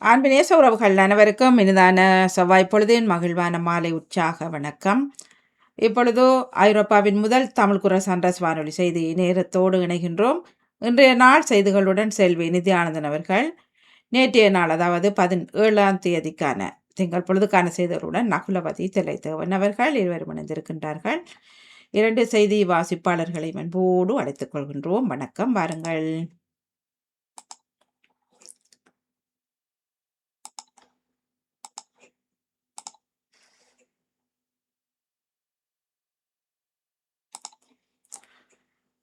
அன்பு உறவுகள் அனைவருக்கும் இனிதான செவ்வாய் பொழுதின் மகிழ்வான மாலை உற்சாக வணக்கம். இப்பொழுது ஐரோப்பாவின் முதல் தமிழ் குரல் சண்டஸ் வானொலி செய்தி நேரத்தோடு இணைகின்றோம். இன்றைய நாள் செய்திகளுடன் செல்வி நிதியானந்தன் அவர்கள். நேற்றைய நாள் அதாவது பதினேழாம் தேதிக்கான திங்கள் பொழுதுக்கான செய்திகளுடன் நகுலவதி திளைத்தவன் அவர்கள் இருவரும் இணைந்திருக்கின்றார்கள். இரண்டு செய்தி வாசிப்பாளர்களை அன்போடு அழைத்துக் கொள்கின்றோம். வணக்கம் வாருங்கள்.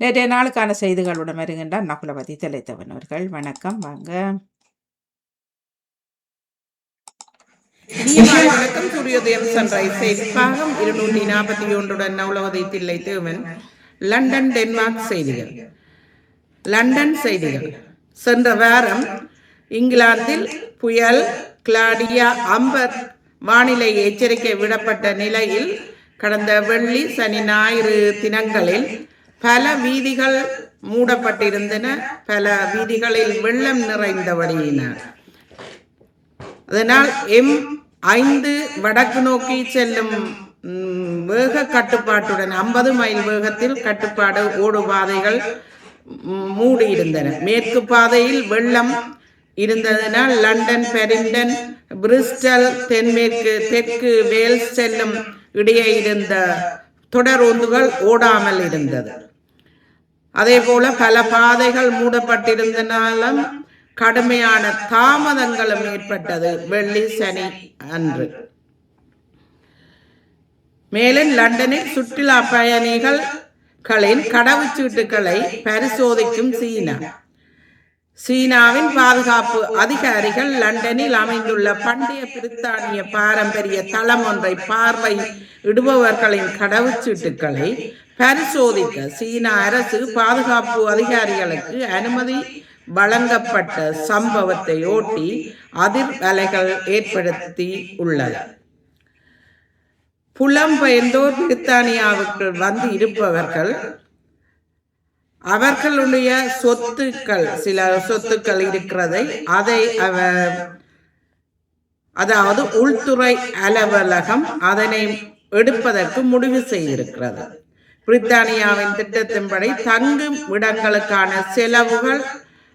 நேற்றைய நாளுக்கான செய்திகளுடன் வருகின்றார் நகுலபதி திளைத்தவன் அவர்கள் வணக்கம் வாங்க. வணக்கம். சூரியோதயம் சன்ரைஸ் செய்திப்பாகம் இருநூற்றி நாற்பத்தி ஒன்றுடன் நவுலவதை தில்லை தேவன் லண்டன் டென்மார்க் செய்திகள். லண்டன் செய்திகள். சென்ற வாரம் இங்கிலாந்தில் புயல் கிளாடியா அம்பர் வானிலை எச்சரிக்கை விடப்பட்ட நிலையில் கடந்த வெள்ளி சனி ஞாயிறு தினங்களில் பல வீதிகள் மூடப்பட்டிருந்தன. பல வீதிகளில் வெள்ளம் நிறைந்தபடியினர் அதனால் எம் ஐந்து வடக்கு நோக்கி செல்லும் வேக கட்டுப்பாட்டுடன் ஐம்பது மைல் வேகத்தில் கட்டுப்பாடு ஓடு பாதைகள் மூடியிருந்தன. மேற்கு பாதையில் வெள்ளம் இருந்ததனால் லண்டன் பெரிங்டன் பிரிஸ்டல் தென்மேற்கு தெற்கு வேல்ஸ் செல்லும் இடையே இருந்த தொடரூந்துகள் ஓடாமல் இருந்தது. அதே போல பல பாதைகள் மூடப்பட்டிருந்தனாலும் கடுமையான தாமதங்களும் ஏற்பட்டது. வெள்ளி சனி அன்று. மேலும் லண்டனில் சுற்றுலா பயணிகள் களின் கடவுச்சீட்டுகளை பரிசோதிக்கும் சீனா. சீனாவின் பாதுகாப்பு அதிகாரிகள் லண்டனில் அமைந்துள்ள பண்டைய பிரித்தானிய பாரம்பரிய தளம் ஒன்றை பார்வை இடுபவர்களின் கடவுச்சீட்டுகளை பரிசோதிக்க சீன அரசு பாதுகாப்பு அதிகாரிகளுக்கு அனுமதி வழங்கப்பட்ட சம்பவத்தை ஒட்டி அதிர்வலைகள் ஏற்படுத்தி உள்ளது. புலம்பெயர்ந்தோர் பிரித்தானியாவுக்கு வந்து இருப்பவர்கள் அவர்களுடைய சொத்துக்கள் சில சொத்துக்கள் இருக்கிறதை அதை அதாவது உள்துறை அலுவலகம் அதனை எடுப்பதற்கு முடிவு செய்திருக்கிறது. பிரித்தானியாவின் திட்டத்தின்படி தங்கும் இடங்களுக்கான செலவுகள்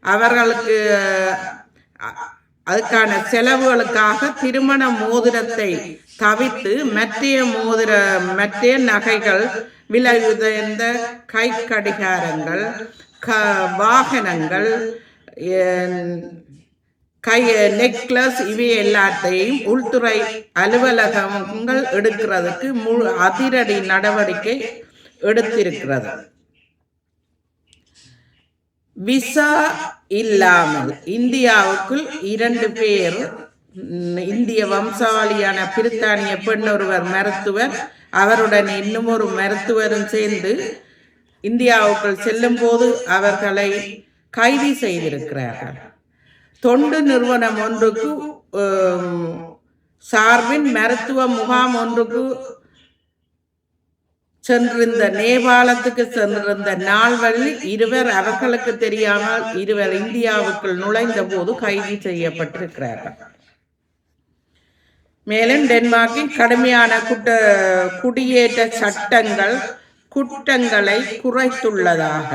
அவர்களுக்கு அதுக்கான செலவுகளுக்காக திருமண மோதிரத்தை தவிர்த்து மற்றைய மோதிர மற்ற நகைகள் விலை கை கடிகாரங்கள் க வாகனங்கள் கை நெக்லஸ் இவை எல்லாத்தையும் உள்துறை அலுவலகங்கள் எடுக்கிறதுக்கு முழு அதிரடி நடவடிக்கை எடுத்திருக்கிறது. விசா இல்லாமல் இந்தியாவுக்குள் இரண்டு பேர் இந்திய வம்சாவளியான பிரித்தானிய பெண் ஒருவர் மருத்துவர். அவருடன் இன்னும் ஒரு மருத்துவரும் சேர்ந்து இந்தியாவுக்குள் செல்லும் போது அவர்களை கைது செய்திருக்கிறார்கள். தொண்டு நிறுவனம் ஒன்றுக்கு சார்பின் மருத்துவ முகாம் ஒன்றுக்கு சென்றிருந்த நேபாளத்துக்கு சென்றிருந்த நால்வரில் இருவர் அவர்களுக்கு தெரியாமல் இருவர் இந்தியாவுக்குள் நுழைந்த போது கைது செய்யப்பட்டிருக்கிறார்கள். மேலும் டென்மார்க்கின் கடுமையான குட்ட குடியேற்ற சட்டங்கள் குற்றங்களை குறைத்துள்ளதாக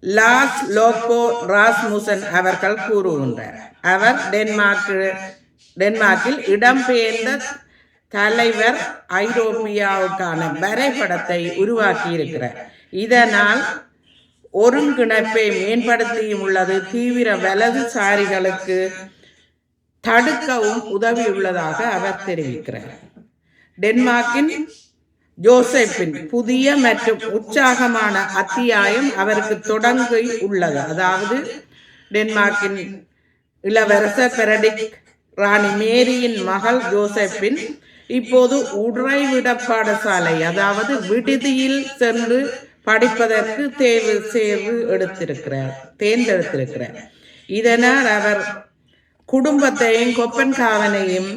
லாஸ் லோகோ ராஸ்முசன் அவர்கள் கூறுகின்றார். அவர் டென்மார்க் டென்மார்க்கில் இடம்பெயர்ந்த தலைவர் ஐரோப்பியாவுக்கான வரைபடத்தை உருவாக்கியிருக்கிறார். இதனால் ஒருங்கிணைப்பை மேம்படுத்தியும் உள்ளது. தீவிர வலதுசாரிகளுக்கு தடுக்கவும் உதவியுள்ளதாக அவர் தெரிவிக்கிறார். டென்மார்க்கின் ஜோசப்பின் புதிய மற்றும் உற்சாகமான அத்தியாயம் அவருக்கு தொடங்கி உள்ளது. அதாவது டென்மார்க்கின் இளவரசர் பெரடிக் ராணி மேரியின் மகள் ஜோசப்பின் இப்போது உறைவிட பாடசாலை அதாவது விடுதியில் சென்று படிப்பதற்கு தேர்வு சேர்வு எடுத்திருக்கிறார் தேர்ந்தெடுத்திருக்கிறார். இதனால் அவர் குடும்பத்தையும் கொப்பன்காவனையும்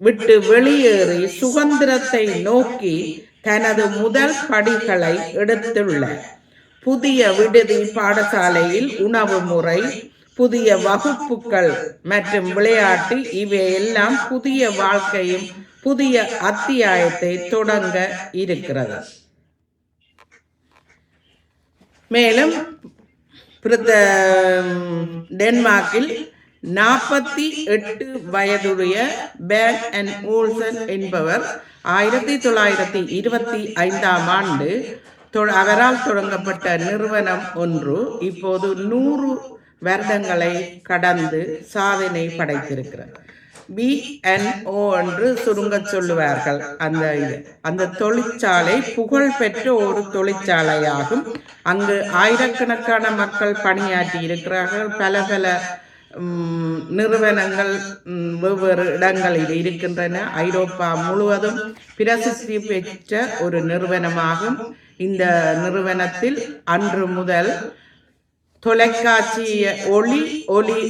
விட்டு வெளியேறி சுதந்திரத்தை நோக்கி தனது முதல் படிகளை எடுத்துள்ளார் புதிய விடுதி பாடசாலையில் உணவு முறை புதிய வகுப்புகள் மற்றும் விளையாட்டு இவையெல்லாம் புதிய வாழ்க்கையும் புதிய அத்தியாயத்தை தொடங்க இருக்கிறது. மேலும் டென்மார்க்கில் நாற்பத்தி எட்டு வயதுடைய பேக் அண்ட் ஓல்சன் என்பவர் ஆயிரத்தி தொள்ளாயிரத்தி இருபத்தி ஐந்தாம் ஆண்டு தொ- அவரால் தொடங்கப்பட்ட நிறுவனம் ஒன்று. இப்போது நூறு வருடங்களை கடந்து சாதனை படைத்திருக்கிறது பிஎன்ஓ என்று சுருங்க சொல்லுவார்கள். அந்த இது அந்த தொழிற்சாலை புகழ்பெற்ற ஒரு தொழிற்சாலையாகும். அங்கு ஆயிரக்கணக்கான மக்கள் பணியாற்றி இருக்கிறார்கள். பல பல நிறுவனங்கள் வெவ்வேறு இடங்களில் இருக்கின்றன. ஐரோப்பா முழுவதும் பிரசித்தி பெற்ற ஒரு நிறுவனமாகும். இந்த நிறுவனத்தில் அன்று முதல் தொலைக்காட்சி ஒளி ஒளி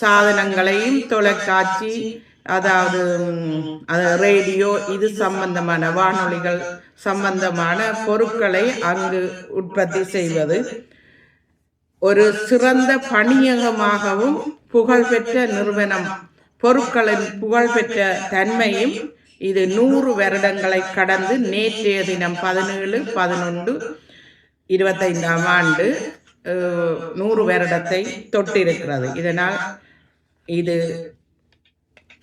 சாதனங்களையும் தொலைக்காட்சி அதாவது அது ரேடியோ இது சம்பந்தமான வானொலிகள் சம்பந்தமான பொருட்களை அங்கு உற்பத்தி செய்வது. ஒரு சிறந்த பணியகமாகவும் புகழ்பெற்ற நிறுவனம். பொருட்களின் புகழ்பெற்ற தன்மையும் இது நூறு வருடங்களை கடந்து நேற்றைய தினம் பதினேழு பதினொன்று இருபத்தைந்தாம் ஆண்டு நூறு வருடத்தை தொட்டிருக்கிறது. இதனால் இது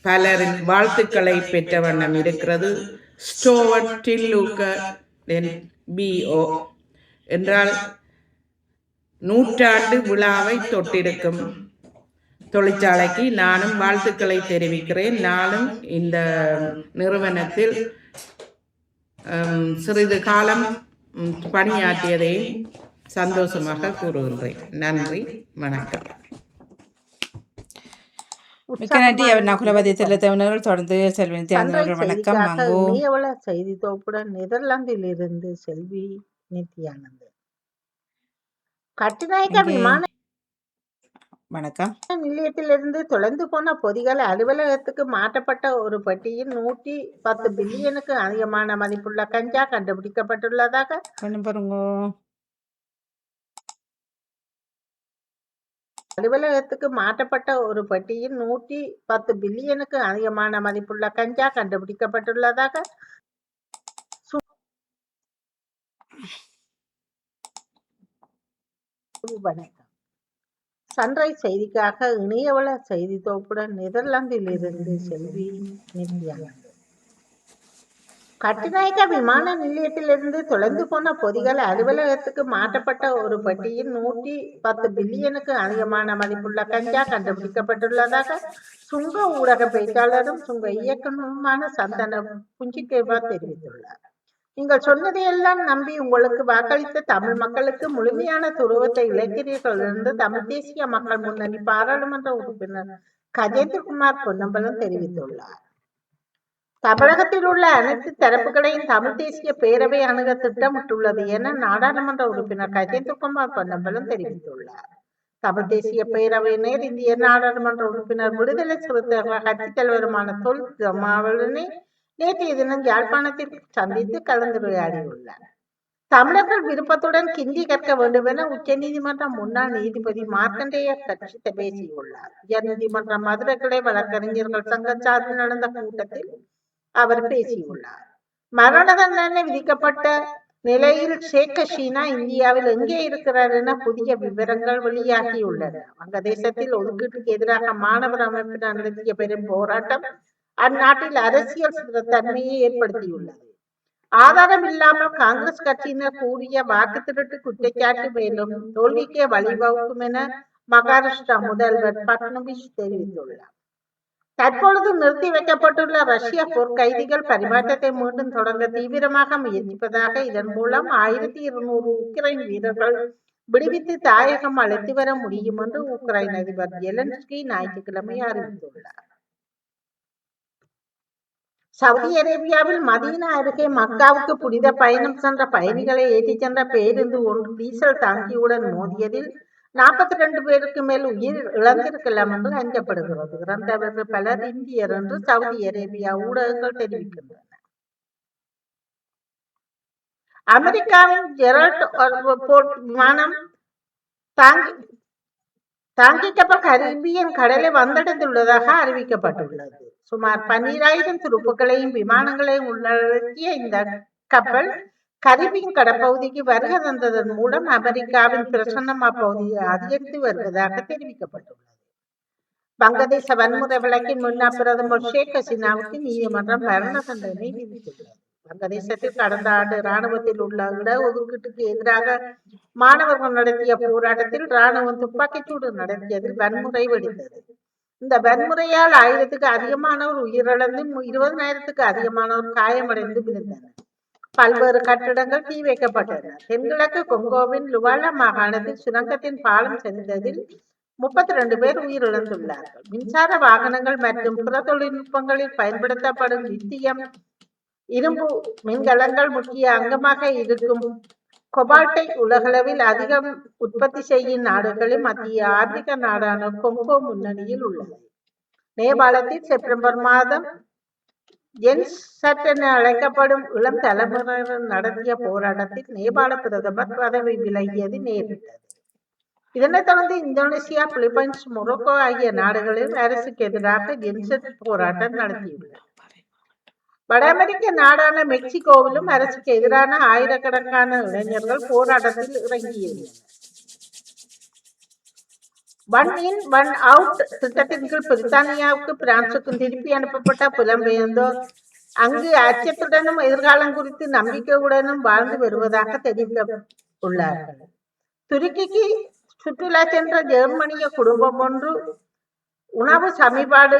பலரின் வாழ்த்துக்களை பெற்ற வண்ணம் இருக்கிறது. ஸ்டோவர்ட் டில்லூக்க பிஓ என்றால் நூற்றாண்டு விழாவை தொட்டிருக்கும். தொழிற்சாலைக்கு நானும் வாழ்த்துக்களை தெரிவிக்கிறேன். நானும் இந்த நிறுவனத்தில் சிறிது காலம் பணியாற்றியதை சந்தோஷமாக கூறுகின்றேன். நன்றி வணக்கம். மிக்க நன்றி அவர் நகுலவதி தில்லத்தவனர்கள் தொடர்ந்து செல்வி அவர்கள் வணக்கம். செய்தி தொகுப்புடன் நெதர்லாந்திலிருந்து செல்வி நித்யானந்த் கட்டுநாயக்க விமான வணக்கம். நிலையத்திலிருந்து தொலைந்து போன பொதிகள் அலுவலகத்துக்கு மாற்றப்பட்ட ஒரு பெட்டியில் நூற்றி பத்து பில்லியனுக்கு அதிகமான மதிப்புள்ள கஞ்சா கண்டுபிடிக்கப்பட்டுள்ளதாக பாருங்க. அலுவலகத்துக்கு மாற்றப்பட்ட ஒரு பெட்டியில் நூற்றி பத்து பில்லியனுக்கு அதிகமான மதிப்புள்ள கஞ்சா கண்டுபிடிக்கப்பட்டுள்ளதாக வணக்கம் சன்ரைஸ் செய்திக்காக இணையவள செய்தி தொகுப்புடன் நெதர்லாந்திலிருந்து செல்வி நித்யானந்த் கட்டுநாயக்க விமான நிலையத்திலிருந்து தொலைந்து போன பொதிகள் அலுவலகத்துக்கு மாற்றப்பட்ட ஒரு பெட்டியில் நூற்றி பத்து பில்லியனுக்கு அதிகமான மதிப்புள்ள கஞ்சா கண்டுபிடிக்கப்பட்டுள்ளதாக சுங்க ஊடக பேச்சாளரும் சுங்க இயக்குநருமான சந்தன புஞ்சிகேவா தெரிவித்துள்ளார். நீங்கள் சொன்னதையெல்லாம் நம்பி உங்களுக்கு வாக்களித்த தமிழ் மக்களுக்கு முழுமையான துருவத்தை இழைக்கிறீர்கள் என்று தமிழ் தேசிய மக்கள் முன்னணி பாராளுமன்ற உறுப்பினர் கஜேந்திரகுமார் பொன்னம்பலம் தெரிவித்துள்ளார். தமிழகத்தில் உள்ள அனைத்து தரப்புகளையும் தமிழ் தேசிய பேரவை அணுக திட்டமிட்டுள்ளது என நாடாளுமன்ற உறுப்பினர் கஜேந்திரகுமார் பொன்னம்பலம் தெரிவித்துள்ளார். தமிழ் தேசிய பேரவையினர் இந்திய நாடாளுமன்ற உறுப்பினர் விடுதலை சிறுத்தைகள் கட்சித் தலைவருமான தொல் திருமாவளவனை நேற்றைய தினம் யாழ்ப்பாணத்தில் சந்தித்து கலந்துரையாடியுள்ளார். தமிழர்கள் விருப்பத்துடன் கிந்தி கற்க வேண்டும் என உச்சநீதிமன்ற முன்னாள் நீதிபதி மார்க்கண்டேய கட்சி பேசியுள்ளார். உயர்நீதிமன்ற மதுரை கிளை வழக்கறிஞர்கள் சங்க சார்பில் நடந்த கூட்டத்தில் அவர் பேசியுள்ளார். மரண தண்டனை விதிக்கப்பட்ட நிலையில் ஷேக் ஹசீனா இந்தியாவில் எங்கே இருக்கிறார் என புதிய விவரங்கள் வெளியாகியுள்ளன. வங்கதேசத்தில் ஒதுக்கீட்டுக்கு எதிராக மாணவர் அமைப்பினர் நடத்திய பெரும் போராட்டம் அந்நாட்டில் அரசியல் தன்மையை ஏற்படுத்தியுள்ளது. ஆதாரம் இல்லாமல் காங்கிரஸ் கட்சியினர் கூறிய வாக்கு திருட்டு குற்றச்சாட்டு மேலும் தோல்விக்கே வழிவகுக்கும் என மகாராஷ்டிரா முதல்வர் பட்னவிஸ் தெரிவித்துள்ளார். தற்பொழுது நிறுத்தி வைக்கப்பட்டுள்ள ரஷ்ய போர்க்கைதிகள் பரிமாற்றத்தை மீண்டும் தொடங்க தீவிரமாக முயற்சிப்பதாக இதன் மூலம் ஆயிரத்தி இருநூறு உக்ரைன் வீரர்கள் விடுவித்து தாயகம் அழைத்து வர முடியும் என்று உக்ரைன் அதிபர் ஜெலன்ஸ்கி ஞாயிற்றுக்கிழமை அறிவித்துள்ளார். சவுதி அரேபியாவில் மதீனா அருகே மக்காவுக்கு புனித பயணம் சென்ற பயணிகளை ஏற்றிச் சென்ற பேருந்து ஒன்று டீசல் டாங்கியுடன் மோதியதில் நாற்பத்தி ரெண்டு பேருக்கு மேல் உயிர் இழந்திருக்கலாம் என்று அஞ்சப்படுகிறது இறந்தவர்கள் பலர் இந்தியர் என்று சவுதி அரேபியா ஊடகங்கள் தெரிவிக்கின்றன. அமெரிக்காவின் ஜெரல்ட் போர்ட் விமானம் தாங்கி தாங்கி கப்பல் கரிபியன் கடலை வந்தடைந்துள்ளதாக அறிவிக்கப்பட்டுள்ளது. சுமார் பன்னிராயிரம் துருப்புகளையும் விமானங்களையும் உள்ளடக்கிய இந்த கப்பல் கரிபியன் கடற்பகுதிக்கு வருகை தந்ததன் மூலம் அமெரிக்காவின் பிரசன்னம் அப்பகுதியை அதிகரித்து வருவதாக தெரிவிக்கப்பட்டுள்ளது. வங்கதேச வன்முறை வழக்கின் முன்னாள் பிரதமர் ஷேக் ஹசீனாவுக்கு நீதிமன்றம் மரண தண்டனை விதித்துள்ளது. வங்கதேசத்தில் கடந்த ஆண்டு ராணுவத்தில் உள்ள இடஒதுக்கீட்டுக்கு எதிராக மாணவர்கள் நடத்திய போராட்டத்தில் ராணுவம் துப்பாக்கிச்சூடு நடத்தியதில் வன்முறை வெடித்தது. இந்த வன்முறையால் ஆயிரத்துக்கு அதிகமானோர் உயிரிழந்து இருபதனாயிரத்துக்கு அதிகமானோர் காயமடைந்து விழுந்தனர். பல்வேறு கட்டிடங்கள் தீ வைக்கப்பட்டன. தென்கிழக்கு கொங்கோவின் லுவாலா மாகாணத்தில் சுரங்கத்தின் பாலம் சென்றதில் முப்பத்தி ரெண்டு பேர் உயிரிழந்துள்ளார்கள். மின்சார வாகனங்கள் மற்றும் பிற தொழில்நுட்பங்களில் பயன்படுத்தப்படும் லித்தியம் இரும்பு மின்கலங்கள் முக்கிய அங்கமாக இருக்கும் கொபால்ட்டை உலகளவில் அதிகம் உற்பத்தி செய்யும் நாடுகளில் மத்திய ஆப்பிரிக்க நாடான கொங்கோ முன்னணியில் உள்ளது. நேபாளத்தில் செப்டம்பர் மாதம் ஜென்ஸ் சட் என அழைக்கப்படும் இளம் தலைமுறையினர் நடத்திய போராட்டத்தில் நேபாள பிரதமர் பதவி விலகியது நேரிட்டது. இதனைத் தொடர்ந்து இந்தோனேசியா பிலிப்பைன்ஸ் மொரோக்கோ ஆகிய நாடுகளில் அரசுக்கு எதிராக ஜென்செட் போராட்டம் நடத்தியுள்ளது. வட அமெரிக்க நாடான மெக்சிகோவிலும் அரசுக்கு எதிரான ஆயிரக்கணக்கான இளைஞர்கள் போராட்டத்தில் இறங்கியிருந்தனர் ஒன் இன் ஒன் அவுட் திட்டத்தின் கீழ் பிரித்தானியாவுக்கு பிரான்சுக்கும் திருப்பி அனுப்பப்பட்ட புலம்பெயர்ந்தோர். அங்கு அச்சத்துடனும் எதிர்காலம் குறித்து நம்பிக்கையுடனும் வாழ்ந்து வருவதாக தெரிவிக்க உள்ளார்கள் துருக்கிக்கு சுற்றுலா சென்ற ஜெர்மனிய குடும்பம் ஒன்று உணவு சமிபாடு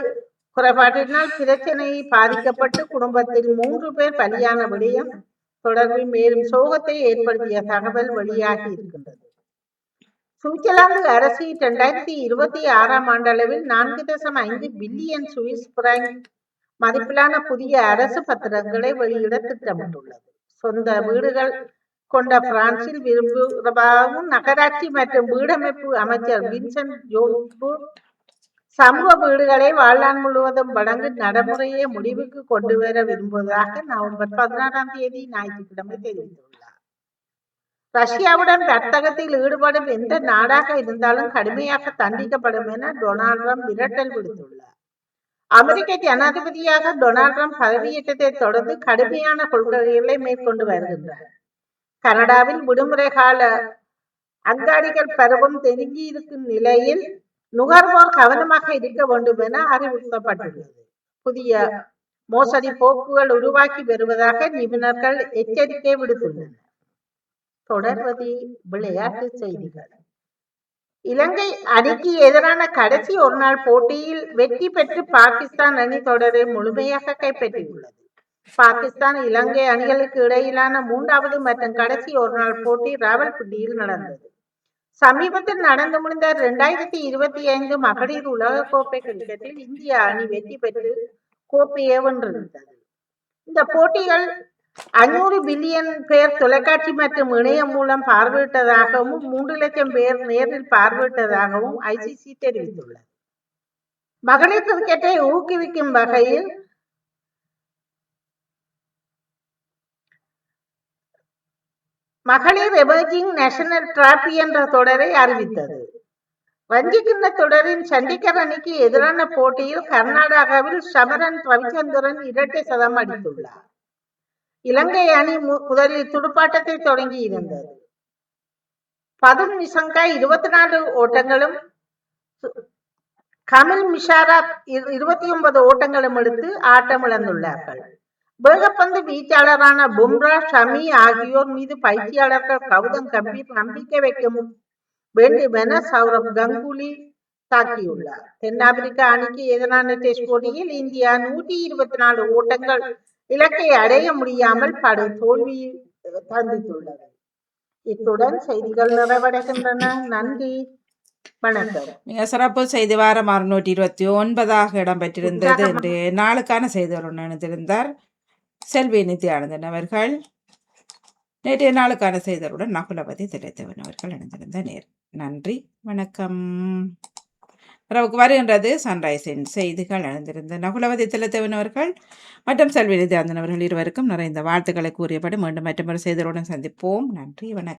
குறைபாட்டினால் பிரச்சனையை பாதிக்கப்பட்டு குடும்பத்தில் மூன்று பேர் பலியான விடயம் தொடர்பில் மேலும் சோகத்தை ஏற்படுத்திய தகவல் வெளியாகி இருக்கின்றது. சுவிட்சர்லாந்து அரசு இரண்டாயிரத்தி இருபத்தி ஆறாம் ஆண்டளவில் நான்கு தசம் ஐந்து பில்லியன் சுவிஸ் பிராங்க் மதிப்பிலான புதிய அரசு பத்திரங்களை வெளியிட திட்டமிட்டுள்ளது. சொந்த வீடுகள் கொண்ட பிரான்சில் விரும்புகிறதாகவும் நகராட்சி மற்றும் வீடமைப்பு அமைச்சர் வின்சென்ட் ஜோன்பு சமூக வீடுகளை வாழ்நாள் முழுவதும் வழங்கும் நடைமுறையை முடிவுக்கு கொண்டு வர விரும்புவதாக நவம்பர் பதினாறாம் தேதி ஞாயிற்றுக்கிழமை தெரிவித்துள்ளார். ரஷ்யாவுடன் வர்த்தகத்தில் ஈடுபடும் எந்த நாடாக இருந்தாலும் கடுமையாக தண்டிக்கப்படும் என டொனால்ட் ட்ரம்ப் மிரட்டல் விடுத்துள்ளார். அமெரிக்க ஜனாதிபதியாக டொனால்ட் ட்ரம்ப் பதவியேற்றத்தை தொடர்ந்து கடுமையான கொள்கைகளை மேற்கொண்டு வருகின்றார். கனடாவில் விடுமுறை கால அங்காடிகள் பருவம் நெருங்கி இருக்கும் நிலையில் நுகர்வோர் கவனமாக இருக்க வேண்டும் என அறிவுறுத்தப்பட்டுள்ளது புதிய மோசடி போக்குகள் உருவாக்கி வருவதாக நிபுணர்கள் எச்சரிக்கை விடுத்துள்ளனர். தொடர்வது விளையாட்டு செய்திகள். இலங்கை அணிக்கு எதிரான கடைசி ஒருநாள் போட்டியில் வெற்றி பெற்று பாகிஸ்தான் அணி தொடரை முழுமையாக கைப்பற்றியுள்ளது. பாகிஸ்தான் இலங்கை அணிகளுக்கு இடையிலான மூன்றாவது மற்றும் கடைசி ஒருநாள் போட்டி ராவல்பிண்டியில் நடந்தது. சமீபத்தில் நடந்து முடிந்த இரண்டாயிரத்தி இருபத்தி ஐந்து மகளிர் உலக கோப்பை கிரிக்கெட்டில் இந்திய அணி வெற்றி பெற்று கோப்பையை வென்றிருந்தது. இந்த போட்டிகள் அஞ்சூறு பில்லியன் பேர் தொலைக்காட்சி மற்றும் இணையம் மூலம் பார்வையிட்டதாகவும் மூன்று லட்சம் பேர் நேரில் பார்வையிட்டதாகவும் ஐசிசி தெரிவித்துள்ளது. மகளிர் கிரிக்கெட்டை ஊக்குவிக்கும் வகையில் மகளிர் எமர்ஜிங் நேஷனல் டிராபி என்ற தொடரை அறிவித்தது. வஞ்சிக்கிண்ண தொடரின் சண்டிகர் அணிக்கு எதிரான போட்டியில் கர்நாடகாவில் சமரன் ரவிச்சந்திரன் இரட்டை சதம் அடித்துள்ளார். இலங்கை அணி முதலில் துடுப்பாட்டத்தை தொடங்கி இருந்தது. பதும் நிசங்கா இருபத்தி நாலு ஓட்டங்களும் கமில் மிஷாரா இருபத்தி ஒன்பது ஓட்டங்களும் எடுத்து ஆட்டம் இழந்துள்ளார்கள் வேகப்பந்து வீச்சாளரான பும்ரா ஷமி ஆகியோர் மீது பயிற்சியாளர்கள் கௌதம் கம்பீர் நம்பிக்கை வைக்க வேண்டும் என சௌரப் கங்குலி தாக்கியுள்ளார். தென்னாப்பிரிக்கா அணிக்கு எதிரான டெஸ்ட் போட்டியில் இந்தியா நூற்றி இருபத்தி நாலு ஓட்டங்கள் இலக்கை அடைய முடியாமல் படு தோல்வி சந்தித்துள்ளது இத்துடன் செய்திகள் நிறைவடைகின்றன. நன்றி. மிக சிறப்பு செய்தி வாரம் அறுநூற்றி இருபத்தி ஒன்பதாக இடம்பெற்றிருந்தது என்று நாளுக்கான செய்திகளுடன் இணைந்திருந்தார் செல்வி நித்யானந்தன் அவர்கள் நேற்றைய நாளுக்கான செய்திகளுடன் நகுலபதி திரைத்தவன் அவர்கள் இணைந்திருந்த நேர். நன்றி வணக்கம். இரவுக்கு வருகின்றது சன்ரைஸின் செய்திகள் அணிந்திருந்த நகுலவதி திலத்தவன் அவர்கள் மற்றும் செல்வி நித்யானந்தன் அவர்கள் இருவருக்கும் நிறைந்த வாழ்த்துக்களை கூறியபடி மீண்டும் மற்றொரு செய்திகளுடன் சந்திப்போம். நன்றி வணக்கம்.